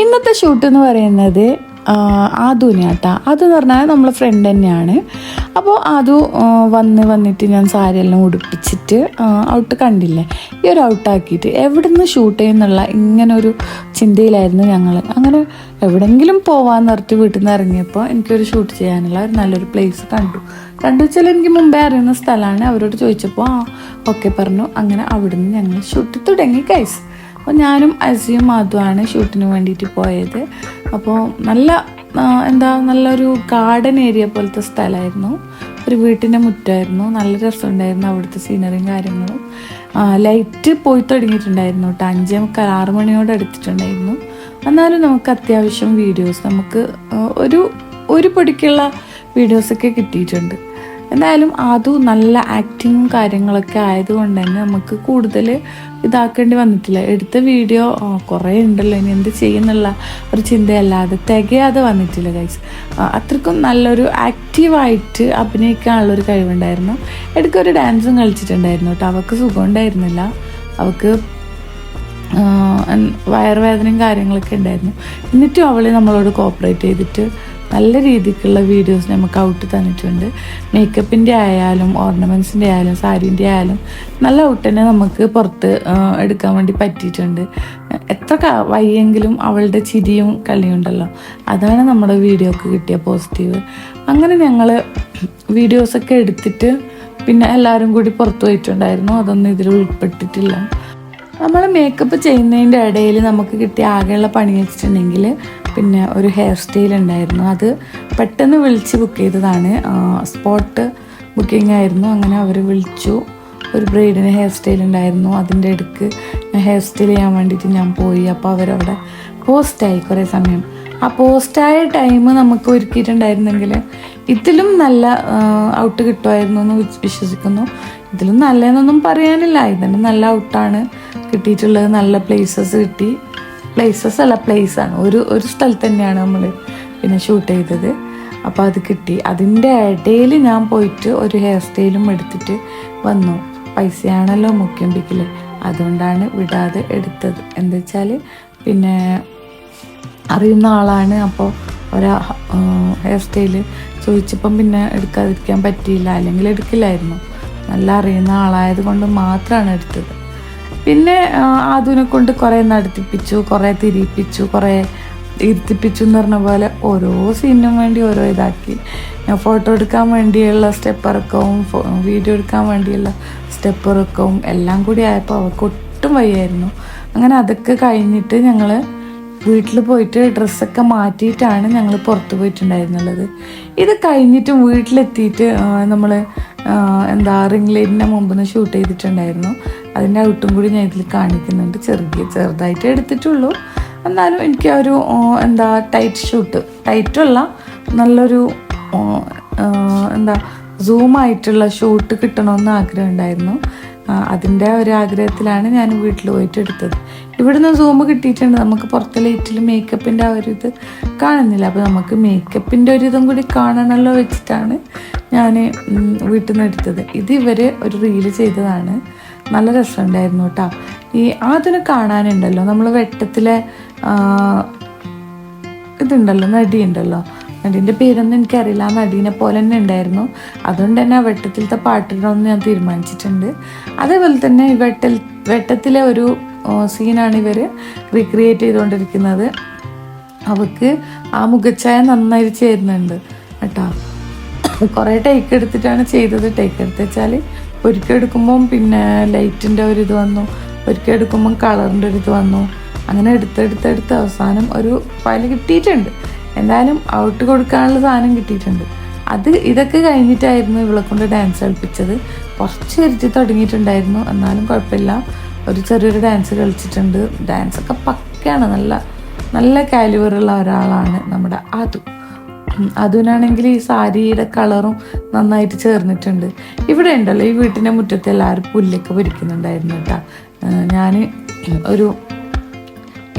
ഇന്നത്തെ ഷൂട്ട് എന്ന് പറയുന്നത് ആദുവിനെയാട്ട അത് എന്ന് പറഞ്ഞാൽ നമ്മളെ ഫ്രണ്ട് തന്നെയാണ്. അപ്പോൾ ആദു വന്ന് വന്നിട്ട് ഞാൻ സാരിയെല്ലാം ഉടുപ്പിച്ചിട്ട് ഔട്ട് കണ്ടില്ലേ? ഈ ഒരു ഔട്ടാക്കിയിട്ട് എവിടെ നിന്ന് ഷൂട്ട് ചെയ്യുന്നുള്ള ഇങ്ങനെ ഒരു ചിന്തയിലായിരുന്നു ഞങ്ങൾ അങ്ങനെ എവിടെങ്കിലും പോവാന്ന് പറഞ്ഞിട്ട് വീട്ടിൽ നിന്ന് ഇറങ്ങിയപ്പോൾ എനിക്കൊരു ഷൂട്ട് ചെയ്യാനുള്ള ഒരു നല്ലൊരു പ്ലേസ് കണ്ടു. കണ്ടു വെച്ചാൽ എനിക്ക് മുമ്പേ അറിയുന്ന സ്ഥലമാണ്. അവരോട് ചോദിച്ചപ്പോൾ ആ ഓക്കെ പറഞ്ഞു. അങ്ങനെ അവിടുന്ന് ഞങ്ങൾ ഷൂട്ട് തുടങ്ങി കൈസ് അപ്പോൾ ഞാനും അസിയും മാധുവാണ് ഷൂട്ടിന് വേണ്ടിയിട്ട് പോയത്. അപ്പോൾ നല്ല എന്താ നല്ലൊരു ഗാർഡൻ ഏരിയ പോലത്തെ സ്ഥലമായിരുന്നു. ഒരു വീട്ടിന്റെ മുറ്റമായിരുന്നു നല്ല രസമുണ്ടായിരുന്നു അവിടുത്തെ സീനറിയും കാര്യങ്ങളും. ലൈറ്റ് പോയി തുടങ്ങിയിട്ടുണ്ടായിരുന്നു കേട്ടോ. അഞ്ചേ മുക്കാൽ ആറ് മണിയോട് എടുത്തിട്ടുണ്ടായിരുന്നു. എന്നാലും നമുക്ക് അത്യാവശ്യം വീഡിയോസ് നമുക്ക് ഒരു ഒരു പൊടിക്കുള്ള വീഡിയോസൊക്കെ കിട്ടിയിട്ടുണ്ട്. എന്തായാലും അതും നല്ല ആക്ടിങ്ങും കാര്യങ്ങളൊക്കെ ആയതുകൊണ്ട് തന്നെ നമുക്ക് കൂടുതൽ ഇതാക്കേണ്ടി വന്നിട്ടില്ല. എടുത്ത വീഡിയോ കുറേ ഉണ്ടല്ലോ. ഇനി എന്ത് ചെയ്യുന്നുള്ള ഒരു ചിന്തയല്ലാതെ തികയാതെ വന്നിട്ടില്ല ഗൈസ് അത്രക്കും നല്ലൊരു ആക്റ്റീവായിട്ട് അഭിനയിക്കാനുള്ളൊരു കഴിവുണ്ടായിരുന്നു. ഇടയ്ക്കൊരു ഡാൻസും കളിച്ചിട്ടുണ്ടായിരുന്നു കേട്ടോ. അവൾക്ക് സുഖം ഉണ്ടായിരുന്നില്ല അവൾക്ക് വയറുവേദനയും കാര്യങ്ങളൊക്കെ ഉണ്ടായിരുന്നു. എന്നിട്ടും അവളെ നമ്മളോട് കോപ്പറേറ്റ് ചെയ്തിട്ട് നല്ല രീതിക്കുള്ള വീഡിയോസ് നമുക്ക് ഔട്ട് തന്നിട്ടുണ്ട്. മേക്കപ്പിന്റെ ആയാലും ഓർണമെന്റ്സിന്റെ ആയാലും സാരീന്റെ ആയാലും നല്ല ഔട്ട് തന്നെ നമുക്ക് പുറത്ത് എടുക്കാൻ വേണ്ടി പറ്റിയിട്ടുണ്ട്. എത്ര വയ്യെങ്കിലും അവളുടെ ചിരിയും കളിയും ഉണ്ടല്ലോ. അതാണ് നമ്മുടെ വീഡിയോക്ക് കിട്ടിയ പോസിറ്റീവ് അങ്ങനെ ഞങ്ങൾ വീഡിയോസൊക്കെ എടുത്തിട്ട് പിന്നെ എല്ലാവരും കൂടി പുറത്തു പോയിട്ടുണ്ടായിരുന്നു. അതൊന്നും ഇതിൽ ഉൾപ്പെട്ടിട്ടില്ല. നമ്മൾ മേക്കപ്പ് ചെയ്യുന്നതിന്റെ ഇടയിൽ നമുക്ക് കിട്ടിയ ആകെയുള്ള പണി വെച്ചിട്ടുണ്ടെങ്കിൽ പിന്നെ ഒരു ഹെയർ സ്റ്റൈൽ ഉണ്ടായിരുന്നു. അത് പെട്ടെന്ന് വിളിച്ച് ബുക്ക് ചെയ്തതാണ്. സ്പോട്ട് ബുക്കിംഗ് ആയിരുന്നു. അങ്ങനെ അവർ വിളിച്ചു. ഒരു ബ്രൈഡിന് ഹെയർ സ്റ്റൈൽ ഉണ്ടായിരുന്നു. അതിന്റെ ഇടയ്ക്ക് ഹെയർ സ്റ്റൈൽ ചെയ്യാൻ വേണ്ടിയിട്ട് ഞാൻ പോയി. അപ്പോൾ അവരവിടെ പോസ്റ്റായി കുറേ സമയം. ആ പോസ്റ്റായ ടൈം നമുക്ക് ഒരുക്കിയിട്ടുണ്ടായിരുന്നെങ്കിൽ ഇതിലും നല്ല ഔട്ട് കിട്ടുമായിരുന്നു എന്ന് വിശ്വസിക്കുന്നു. ഇതിലും നല്ലതെന്നൊന്നും പറയാനില്ല. ഇതന്നെ നല്ല ഔട്ടാണ് കിട്ടിയിട്ടുള്ളത് നല്ല പ്ലേസസ് കിട്ടി. പ്ലേസസ് അല്ല പ്ലേസ് ആണ്. ഒരു ഒരു സ്ഥലത്ത് തന്നെയാണ് നമ്മൾ പിന്നെ ഷൂട്ട് ചെയ്തത്. അപ്പോൾ അത് കിട്ടി. അതിന്റെ ഇടയിൽ ഞാൻ പോയിട്ട് ഒരു ഹെയർ സ്റ്റൈലും എടുത്തിട്ട് വന്നു. പൈസയാണല്ലോ മുഖ്യം പിക്കിൽ അതുകൊണ്ടാണ് വിടാതെ എടുത്തത്. എന്താ വെച്ചാൽ പിന്നെ അറിയുന്ന ആളാണ്. അപ്പോൾ ഒരാ ഹെയർ സ്റ്റൈൽ ചോദിച്ചപ്പം പിന്നെ എടുക്കാതിരിക്കാൻ പറ്റിയില്ല. അല്ലെങ്കിൽ എടുക്കില്ലായിരുന്നു. നല്ല അറിയുന്ന ആളായത് കൊണ്ട് മാത്രമാണ് എടുത്തത്. പിന്നെ അതിനെ കൊണ്ട് കുറേ നടത്തിപ്പിച്ചു കുറേ തിരിപ്പിച്ചു കുറേ ഇരുത്തിപ്പിച്ചു എന്ന് പറഞ്ഞ പോലെ ഓരോ സീനും വേണ്ടി ഓരോ ഇതാക്കി. ഞാൻ ഫോട്ടോ എടുക്കാൻ വേണ്ടിയുള്ള സ്റ്റെപ്പ് ഇറക്കവും വീഡിയോ എടുക്കാൻ വേണ്ടിയുള്ള സ്റ്റെപ്പ് ഇറക്കവും എല്ലാം കൂടി ആയപ്പോൾ അവൾക്ക് ഒട്ടും വയ്യായിരുന്നു. അങ്ങനെ അതൊക്കെ കഴിഞ്ഞിട്ട് ഞങ്ങൾ വീട്ടിൽ പോയിട്ട് ഡ്രസ്സൊക്കെ മാറ്റിയിട്ടാണ് ഞങ്ങൾ പുറത്ത് പോയിട്ടുണ്ടായിരുന്നുള്ളത്. ഇത് കഴിഞ്ഞിട്ട് വീട്ടിലെത്തിയിട്ട് നമ്മൾ എന്താ റിംഗ് ലൈറ്റിന്റെ മുമ്പ് നിന്ന് ഷൂട്ട് ചെയ്തിട്ടുണ്ടായിരുന്നു. അതിന്റെ ഔട്ടും കൂടി ഞാൻ ഇതിൽ കാണിക്കുന്നുണ്ട്. ചെറിയ ചെറുതായിട്ട് എടുത്തിട്ടുള്ളൂ. എന്നാലും എനിക്ക് ആ ഒരു എന്താ ടൈറ്റ് ഷൂട്ട് ടൈറ്റുള്ള നല്ലൊരു എന്താ സൂം എന്താ സൂമായിട്ടുള്ള ഷൂട്ട് കിട്ടണമെന്ന് ആഗ്രഹം ഉണ്ടായിരുന്നു. അതിന്റെ ഒരു ആഗ്രഹത്തിലാണ് ഞാൻ വീട്ടിൽ പോയിട്ട് എടുത്തത്. ഇവിടുന്ന് സൂം കിട്ടിയിട്ടുണ്ട്. നമുക്ക് പുറത്തെ ലൈറ്റിൽ മേക്കപ്പിന്റെ ആ ഒരു ഇത് കാണുന്നില്ല. അപ്പോൾ നമുക്ക് മേക്കപ്പിന്റെ ഒരു കൂടി കാണണമല്ലോ വെച്ചിട്ടാണ് ഞാൻ വീട്ടിൽ നിന്ന് എടുത്തത്. ഇത് ഇവർ ഒരു റീൽ ചെയ്തതാണ്. നല്ല രസമുണ്ടായിരുന്നു കേട്ടോ. ഈ അതിന് കാണാനുണ്ടല്ലോ നമ്മൾ വെട്ടത്തിലെ ഇതുണ്ടല്ലോ നടിയുണ്ടല്ലോ. നടീന്റെ പേരൊന്നും എനിക്കറിയില്ല ആ നടീനെ പോലെ തന്നെ ഉണ്ടായിരുന്നു. അതുകൊണ്ട് തന്നെ ആ വെട്ടത്തിലത്തെ പാട്ടിടണമെന്ന് ഞാൻ തീരുമാനിച്ചിട്ടുണ്ട്. അതേപോലെ തന്നെ ഈ വെട്ടൽ വെട്ടത്തിലെ ഒരു സീനാണ് ഇവർ റീക്രിയേറ്റ് ചെയ്തുകൊണ്ടിരിക്കുന്നത്. അവൾക്ക് ആ മുഖച്ഛായ നന്നായി ചേരുന്നുണ്ട് കേട്ടോ. കുറേ ടേക്ക് എടുത്തിട്ടാണ് ചെയ്തത്. ടേക്ക് എടുത്ത് വെച്ചാൽ ഒരിക്കൽ എടുക്കുമ്പം പിന്നെ ലൈറ്റിന്റെ ഒരു ഇത് വന്നു. ഒരിക്കൽ എടുക്കുമ്പം കളറിന്റെ ഒരു ഇത് വന്നു. അങ്ങനെ എടുത്തെടുത്തെടുത്ത് അവസാനം ഒരു ഫയൽ കിട്ടിയിട്ടുണ്ട്. എന്തായാലും ഔട്ട് കൊടുക്കാനുള്ള സാധനം കിട്ടിയിട്ടുണ്ട്. അത് ഇതൊക്കെ കഴിഞ്ഞിട്ടായിരുന്നു ഇവളെ കൊണ്ട് ഡാൻസ് കളിപ്പിച്ചത്. കുറച്ച് കരിച്ച് തുടങ്ങിയിട്ടുണ്ടായിരുന്നു. എന്നാലും കുഴപ്പമില്ല. ഒരു ചെറിയൊരു ഡാൻസ് കളിച്ചിട്ടുണ്ട്. ഡാൻസൊക്കെ പക്കയാണ്. നല്ല നല്ല കാലിവറുള്ള ഒരാളാണ് നമ്മുടെ ആദു. അതിനാണെങ്കിൽ ഈ സാരിയുടെ കളറും നന്നായിട്ട് ചേർന്നിട്ടുണ്ട്. ഇവിടെ ഉണ്ടല്ലോ ഈ വീട്ടിന്റെ മുറ്റത്ത് എല്ലാവരും പുല്ലൊക്കെ പൊരിക്കുന്നുണ്ടായിരുന്നു കേട്ടോ. ഞാൻ ഒരു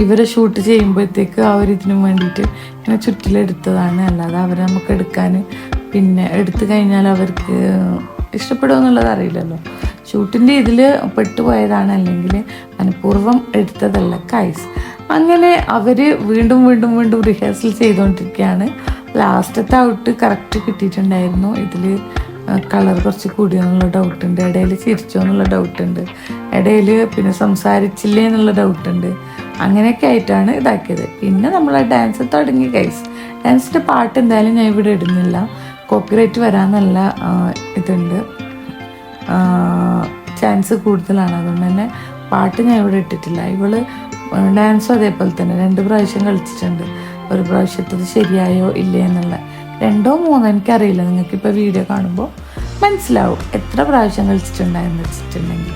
ഇവരെ ഷൂട്ട് ചെയ്യുമ്പോഴത്തേക്ക് അവർ ഇതിനു വേണ്ടിയിട്ട് ഇങ്ങനെ ചുറ്റിലെടുത്തതാണ്. അല്ലാതെ അവരെ നമുക്ക് എടുക്കാൻ പിന്നെ എടുത്തു കഴിഞ്ഞാൽ അവർക്ക് ഇഷ്ടപ്പെടുമെന്നുള്ളത് അറിയില്ലല്ലോ. ഷൂട്ടിന്റെ ഇതിൽ പെട്ടുപോയതാണ് അല്ലെങ്കിൽ മനഃപൂർവം എടുത്തതല്ല കൈസ് അങ്ങനെ അവർ വീണ്ടും വീണ്ടും വീണ്ടും റിഹേഴ്സൽ ചെയ്തുകൊണ്ടിരിക്കുകയാണ്. ലാസ്റ്റത്തെ ഔട്ട് കറക്റ്റ് കിട്ടിയിട്ടുണ്ടായിരുന്നു. ഇതിൽ കളർ കുറച്ച് കൂടിയോ എന്നുള്ള ഡൗട്ട് ഉണ്ട്. ഇടയിൽ ചിരിച്ചോ എന്നുള്ള ഡൗട്ട് ഉണ്ട്. ഇടയിൽ പിന്നെ സംസാരിച്ചില്ലേ എന്നുള്ള ഡൗട്ട് ഉണ്ട്. അങ്ങനെയൊക്കെ ആയിട്ടാണ് ഇതാക്കിയത്. പിന്നെ നമ്മൾ ഡാൻസ് തുടങ്ങി കൈസ് ഡാൻസിന്റെ പാട്ട് എന്തായാലും ഞാൻ ഇവിടെ ഇടുന്നില്ല. കോപ്പിറൈറ്റ് വരാൻ നല്ല ഇതുണ്ട്. ചാൻസ് കൂടുതലാണ്. അതുകൊണ്ട് തന്നെ പാട്ട് ഞാൻ ഇവിടെ ഇട്ടിട്ടില്ല. ഇവൾ ഡാൻസും അതേപോലെ തന്നെ. രണ്ട് പ്രാവശ്യം കളിച്ചിട്ടുണ്ട്. ഒരു പ്രാവശ്യത്തത് ശരിയായോ ഇല്ലേ എന്നുള്ള രണ്ടോ മൂന്നോ എനിക്കറിയില്ല. നിങ്ങൾക്കിപ്പോൾ വീഡിയോ കാണുമ്പോൾ മനസ്സിലാവും എത്ര പ്രാവശ്യം കളിച്ചിട്ടുണ്ടായെന്ന് വെച്ചിട്ടുണ്ടെങ്കിൽ.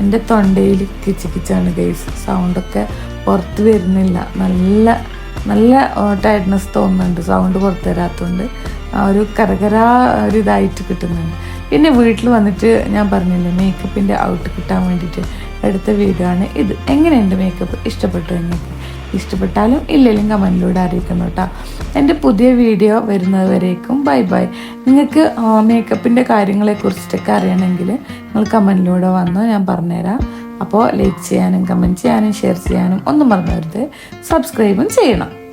എന്റെ തൊണ്ടയിൽ കിച്ച് കിച്ചാണ് ഗൈസ് സൗണ്ടൊക്കെ പുറത്ത് വരുന്നില്ല. നല്ല നല്ല ടയർഡ്നെസ് തോന്നുന്നുണ്ട്. സൗണ്ട് പുറത്ത് വരാത്തതുകൊണ്ട് ആ ഒരു കരകര ഒരു ഇതായിട്ട് കിട്ടുന്നുണ്ട്. പിന്നെ വീട്ടിൽ വന്നിട്ട് ഞാൻ പറഞ്ഞില്ലേ മേക്കപ്പിന്റെ ഔട്ട് കിട്ടാൻ വേണ്ടിയിട്ട് എടുത്ത വീഡിയോ ആണ് ഇത്. എങ്ങനെയുണ്ട് മേക്കപ്പ് ഇഷ്ടപ്പെട്ടു നിങ്ങൾക്ക് ഇഷ്ടപ്പെട്ടാലും ഇല്ലെങ്കിലും കമന്റിലൂടെ അറിയിക്കണം കേട്ടോ. എന്റെ പുതിയ വീഡിയോ വരുന്നതുവരേക്കും ബൈ ബൈ. നിങ്ങൾക്ക് മേക്കപ്പിന്റെ കാര്യങ്ങളെ കാര്യങ്ങളെക്കുറിച്ചിട്ടൊക്കെ അറിയണമെങ്കിൽ നിങ്ങൾ കമന്റിലൂടെ വന്നു ഞാൻ പറഞ്ഞുതരാം. അപ്പോൾ ലൈക്ക് ചെയ്യാനും കമന്റ് ചെയ്യാനും ഷെയർ ചെയ്യാനും ഒന്നും മറന്നു വരുത് സബ്സ്ക്രൈബും ചെയ്യണം.